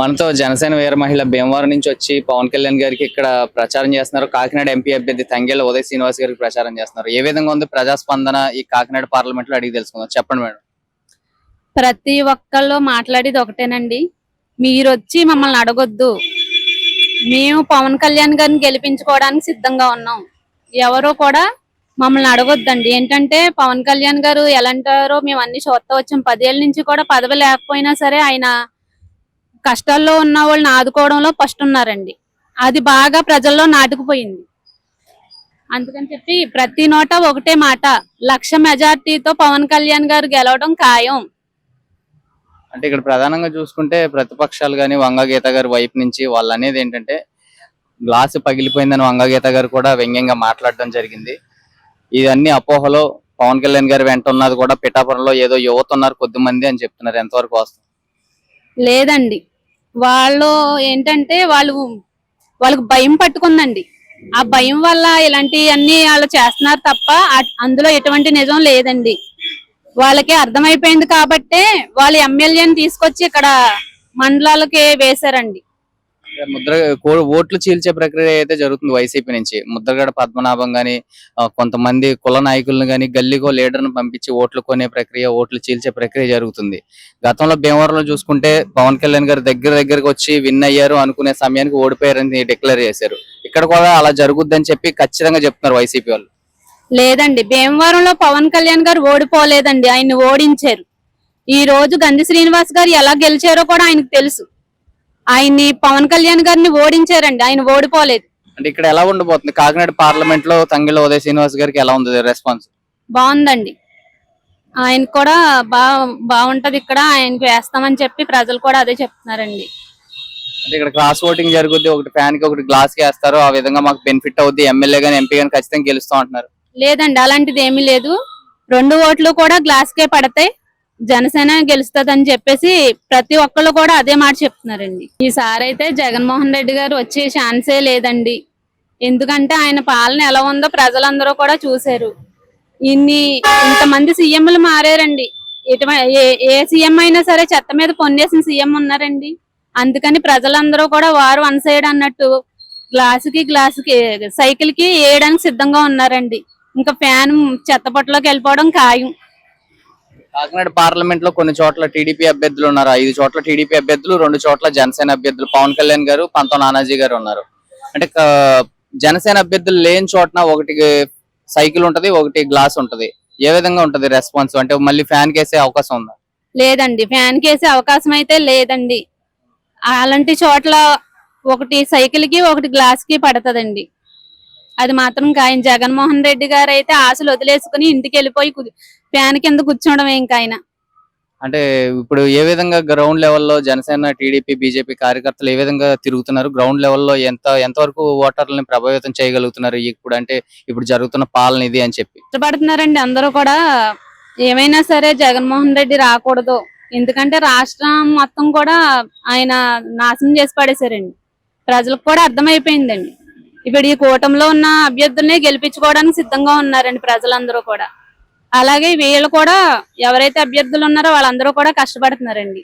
మనతో జనసేన వీర మహిళ భీమవరం నుంచి వచ్చి పవన్ కళ్యాణ్ గారికి ఇక్కడ ప్రచారం చేస్తున్నారు. కాకినాడ ఎంపీ అభ్యర్థి తంగేళ్ళ ఉదయ్ శ్రీనివాస్ గారికి ప్రచారం చేస్తున్నారు. ఏ విధంగా ఉంది ప్రజాస్పందన ఈ కాకినాడ పార్లమెంట్లో అడిగి తెలుసుకుందాం. చెప్పండి మేడం. ప్రతి ఒక్కళ్ళు మాట్లాడేది ఒకటేనండి. మీరు వచ్చి మమ్మల్ని అడగొద్దు. మేము పవన్ కళ్యాణ్ గారిని గెలిపించుకోవడానికి సిద్ధంగా ఉన్నాం. ఎవరో కూడా మమ్మల్ని అడగొద్దండి. ఏంటంటే పవన్ కళ్యాణ్ గారు ఎలాంటారో మేము అన్ని చూస్తా వచ్చాం. పదేళ్ళ నుంచి కూడా పదవి లేకపోయినా సరే ఆయన కష్టాల్లో ఉన్న వాళ్ళని ఆదుకోవడంలో ఫస్ట్ ఉన్నారండి. అది బాగా ప్రజల్లో నాటుకుపోయింది. అందుకని చెప్పి ప్రతి నోట ఒకటే మాట లక్ష మెజార్టీతో పవన్ కళ్యాణ్ గారు గెలవడం ఖాయం. అంటే ఇక్కడ ప్రధానంగా చూసుకుంటే ప్రతిపక్షాలు కానీ వంగ గీత గారి వైపు నుంచి వాళ్ళు అనేది ఏంటంటే గ్లాస్ పగిలిపోయిందని వంగ గీత గారు కూడా వ్యంగ్యంగా మాట్లాడడం జరిగింది. ఇవన్నీ అపోహలో పవన్ కళ్యాణ్ గారు వెంట ఉన్నది కూడా పిఠాపురంలో ఏదో యువత ఉన్నారు కొద్ది మంది అని చెప్తున్నారు. ఎంతవరకు వాస్తవం? లేదండి. వాళ్ళు ఏంటంటే వాళ్ళు వాళ్ళకి భయం పట్టుకుందండి. ఆ భయం వల్ల ఇలాంటివన్నీ వాళ్ళు చేస్తున్నారు తప్ప అందులో ఎటువంటి నిజం లేదండి. వాళ్ళకి అర్థమైపోయింది కాబట్టే వాళ్ళు ఎమ్మెల్యేని తీసుకొచ్చి ఇక్కడ మండలాలకి వేశారండి. ముద్ర ఓట్లు చీల్చే ప్రక్రియ అయితే జరుగుతుంది వైసీపీ నుంచి. ముద్రగడ పద్మనాభం గాని కొంతమంది కుల నాయకులను గాని గల్లీకో లీడర్ను పంపించి ఓట్లు కొనే ప్రక్రియ ఓట్లు చీల్చే ప్రక్రియ జరుగుతుంది. గతంలో భీమవరంలో చూసుకుంటే పవన్ కళ్యాణ్ గారు దగ్గర దగ్గరకు వచ్చి విన్ అయ్యారు అనుకునే సమయానికి ఓడిపోయారని డిక్లేర్ చేశారు. ఇక్కడ కూడా అలా జరుగుద్దని చెప్పి ఖచ్చితంగా చెప్తున్నారు వైసీపీ వాళ్ళు. లేదండి. భీమవరంలో పవన్ కళ్యాణ్ గారు ఓడిపోలేదండి. ఆయన్ని ఓడించారు. ఈ రోజు గంధి శ్రీనివాస్ గారు ఎలా గెలిచారో కూడా ఆయనకు తెలుసు. ఆయన్ని పవన్ కళ్యాణ్ గారిని ఓడించారండి. ఆయన ఓడిపోలేదు. అంటే ఇక్కడ ఎలా ఉండబోతుంది కాకినాడ పార్లమెంట్లో తంగిళ్ళ ఉదయ శ్రీనివాస్ గారికి ఎలా ఉంది రెస్పాన్స్? బాగుందండి. ఆయన కూడా బా బాగుంటది ఇక్కడ. ఆయనకి వేస్తామని చెప్పి ప్రజలు కూడా అదే చెప్తున్నారండి. అంటే ఇక్కడ క్రాస్ ఓటింగ్ జరుగుద్ది. ఒకటి ఫ్యాన్కి ఒకటి గ్లాస్కి వేస్తారు. ఆ విధంగా మాకు బెనిఫిట్ అవుద్ది. ఎమ్మెల్యే గానీ ఎంపీ గానీ ఖచ్చితంగా గెలుస్తాం అంటున్నారు లేదండి. అలాంటిది ఏమీ లేదు. రెండు ఓట్లు కూడా గ్లాస్ కే పడతాయి. జనసేన గెలుస్తుందని చెప్పేసి ప్రతి ఒక్కళ్ళు కూడా అదే మాట చెప్తున్నారండి. ఈసారి అయితే జగన్మోహన్ రెడ్డి గారు వచ్చే ఛాన్సే లేదండి. ఎందుకంటే ఆయన పాలన ఎలా ఉందో ప్రజలందరూ కూడా చూశారు. ఇన్ని ఇంతమంది సీఎంలు మారారండి. ఎటువంటి ఏ- ఏ సీఎం అయినా సరే చెత్త మీద పొన్నేసిన సీఎం ఉన్నారండి. అందుకని ప్రజలందరూ కూడా వారు వన్ సైడ్ అన్నట్టు గ్లాసుకి గ్లాసుకి సైకిల్కి వేయడానికి సిద్ధంగా ఉన్నారండి. ఇంకా ఫ్యాన్ చెత్తపొట్టలోకి వెళ్ళిపోవడం ఖాయం. కాకినాడ పార్లమెంట్లో కొన్ని చోట్ల టీడీపీ అభ్యర్థులు ఉన్నారు. ఐదు చోట్ల టీడీపీ అభ్యర్థులు రెండు చోట్ల జనసేన అభ్యర్థులు. పవన్ కళ్యాణ్ గారు పంతో నానాజీ గారు ఉన్నారు. అంటే జనసేన అభ్యర్థులు లేని చోట్న ఒకటి సైకిల్ ఉంటది ఒకటి గ్లాస్ ఉంటది. ఏ విధంగా ఉంటది రెస్పాన్స్? అంటే మళ్ళీ ఫ్యాన్ కేసే అవకాశం ఉందా? లేదండి. ఫ్యాన్ కేసే అవకాశం అయితే లేదండి. అలాంటి చోట్ల ఒకటి సైకిల్కి ఒకటి గ్లాస్కి పడతదండి. అది మాత్రం ఖాయం జగన్మోహన్ రెడ్డి గారు అయితే ఆశలు వదిలేసుకుని ఇంటికి వెళ్ళిపోయి ఫ్యాన్ కింద కూర్చోవడం ఇంకా ఆయన. అంటే ఇప్పుడు ఏ విధంగా గ్రౌండ్ లెవెల్లో జనసేన టీడీపీ బీజేపీ కార్యకర్తలు ఏ విధంగా తిరుగుతున్నారు? గ్రౌండ్ లెవెల్లో ఎంత ఎంతవరకు ఓటర్లని ప్రభావితం చేయగలుగుతున్నారు? ఇప్పుడు అంటే ఇప్పుడు జరుగుతున్న పాలన ఇది అని చెప్పి. ఇష్టపడుతున్నారండి అందరూ కూడా. ఏమైనా సరే జగన్మోహన్ రెడ్డి రాకూడదు. ఎందుకంటే రాష్ట్రం మొత్తం కూడా ఆయన నాశనం చేసి పడేశారండి. ప్రజలకు కూడా అర్థమైపోయిందండి. ఇప్పుడు ఈ కూటమిలో ఉన్న అభ్యర్థుల్ని గెలిపించుకోవడానికి సిద్ధంగా ఉన్నారండి ప్రజలందరూ కూడా. అలాగే వీళ్ళు కూడా ఎవరైతే అభ్యర్థులు ఉన్నారో వాళ్ళందరూ కూడా కష్టపడుతున్నారండి.